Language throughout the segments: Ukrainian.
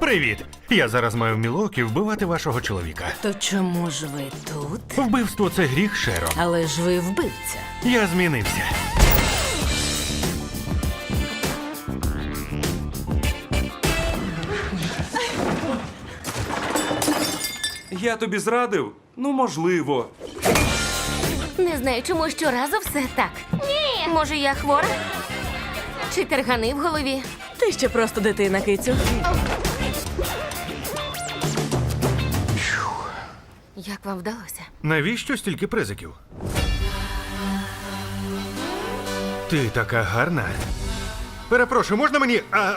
Привіт! Я зараз маю в Мілокі вбивати вашого чоловіка. То чому ж ви тут? Вбивство це гріх Шеро. Але ж ви вбивця. Я змінився. Я тобі зрадив? Ну, можливо. Не знаю, чому щоразу все так. Ні. Може, я хвора? Чи тергани в голові? Ти ще просто дитина, кицю. Як вам вдалося? Навіщо стільки призиків? Ти така гарна. Перепрошую, можна мені. А...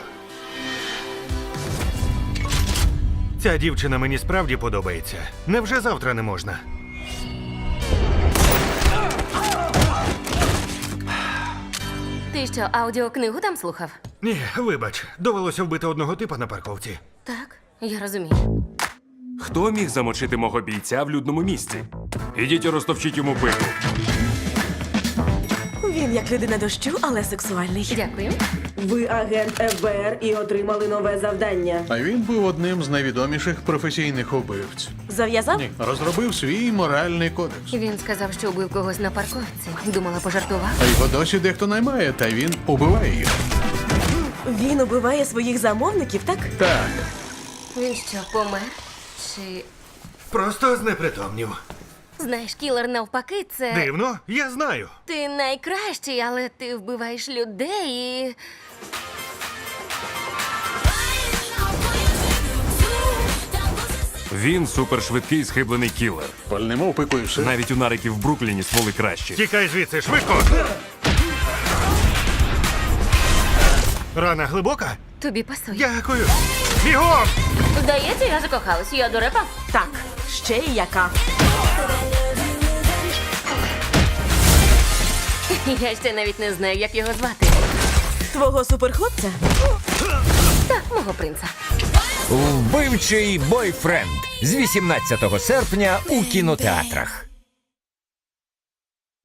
Ця дівчина мені справді подобається. Невже завтра не можна? Ти що, аудіокнигу там слухав? Ні, вибач, довелося вбити одного типа на парковці. Так, я розумію. Хто міг замочити мого бійця в людному місці? Ідіть і розтовчіть йому пику. Він як людина дощу, але сексуальний. Дякую. Ви агент ФБР і отримали нове завдання. А він був одним з найвідоміших професійних убивць. Зав'язав? Ні, розробив свій моральний кодекс. Він сказав, що убив когось на парковці. Думала, пожартував. А його досі дехто наймає, та він убиває їх. Він убиває своїх замовників, так? Так, Він що, помер? Чи Просто знепритомнів. Знаєш, кілер навпаки, це Дивно, я знаю. ти найкращий, але ти вбиваєш людей і. Він супершвидкий схиблений кілер. пальнемо пику і все. Навіть у нариків в Брукліні стволи кращі. Тікай звідси, швидко! Рана глибока? Тобі пасує. Дякую. Бігом! Здається, я закохалась. Я дурепа. Так. Ще й яка. Я ще навіть не знаю, як його звати. Твого суперхлопця? Так, мого принца. Вбивчий бойфренд з 18 серпня у кінотеатрах.